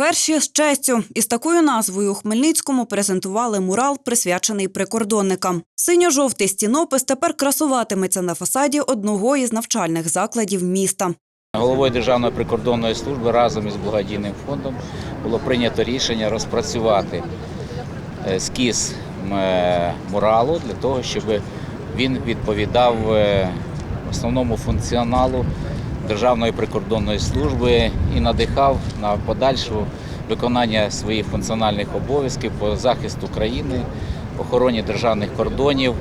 Перші з честю із такою назвою у Хмельницькому презентували мурал, присвячений прикордонникам. Синьо-жовтий стінопис тепер красуватиметься на фасаді одного із навчальних закладів міста. Головою Державної прикордонної служби разом із благодійним фондом було прийнято рішення розпрацювати ескіз е, муралу для того, щоб він відповідав е, основному функціоналу Державної прикордонної служби і надихав на подальше виконання своїх функціональних обов'язків по захисту країни, охороні державних кордонів.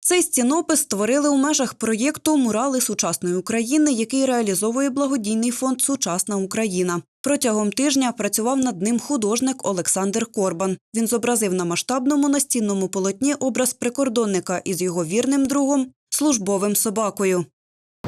Цей стінопис створили у межах проєкту Мурали сучасної України, який реалізовує благодійний фонд Сучасна Україна. Протягом тижня працював над ним художник Олександр Корбан. Він зобразив на масштабному настінному полотні образ прикордонника із його вірним другом службовим собакою.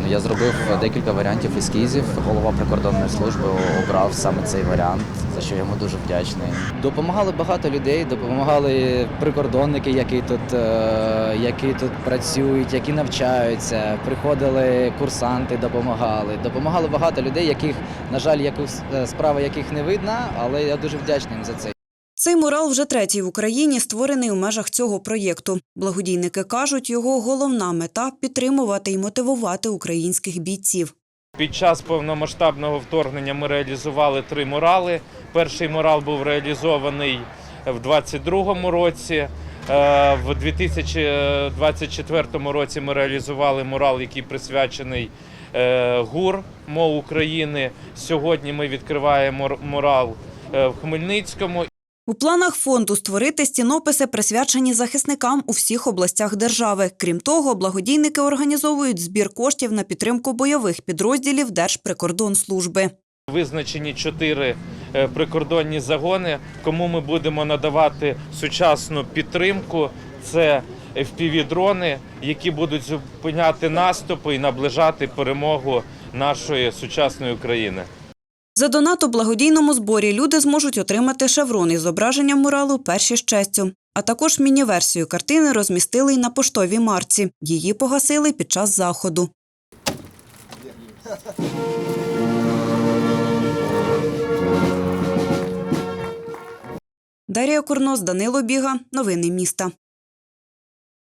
Я зробив декілька варіантів ескізів. Голова прикордонної служби обрав саме цей варіант, за що йому дуже вдячний. Допомагали багато людей, допомагали прикордонники, які тут, е, які тут працюють, які навчаються. Приходили курсанти, допомагали. Допомагали багато людей, яких, на жаль, якусь е, справа яких не видна, але я дуже вдячний їм за це. Цей мурал вже третій в Україні, створений у межах цього проєкту. Благодійники кажуть, його головна мета підтримувати і мотивувати українських бійців. Під час повномасштабного вторгнення ми реалізували три мурали. Перший мурал був реалізований в 2022 році. Е, В 2024 році ми реалізували мурал, який присвячений е, ГУР МО України. Сьогодні ми відкриваємо мурал е, в Хмельницькому. У планах фонду створити стінописи, присвячені захисникам у всіх областях держави. Крім того, благодійники організовують збір коштів на підтримку бойових підрозділів Держприкордонслужби. Визначені чотири е, прикордонні загони, кому ми будемо надавати сучасну підтримку. Це FPV-дрони, які будуть зупиняти наступи і наближати перемогу нашої сучасної України. За донат у благодійному зборі люди зможуть отримати шеврон із зображенням муралу перші з честю. А також міні-версію картини розмістили й на поштовій марці. Її погасили під час заходу. Дар'я Курнос, Данило Біга. Новини міста.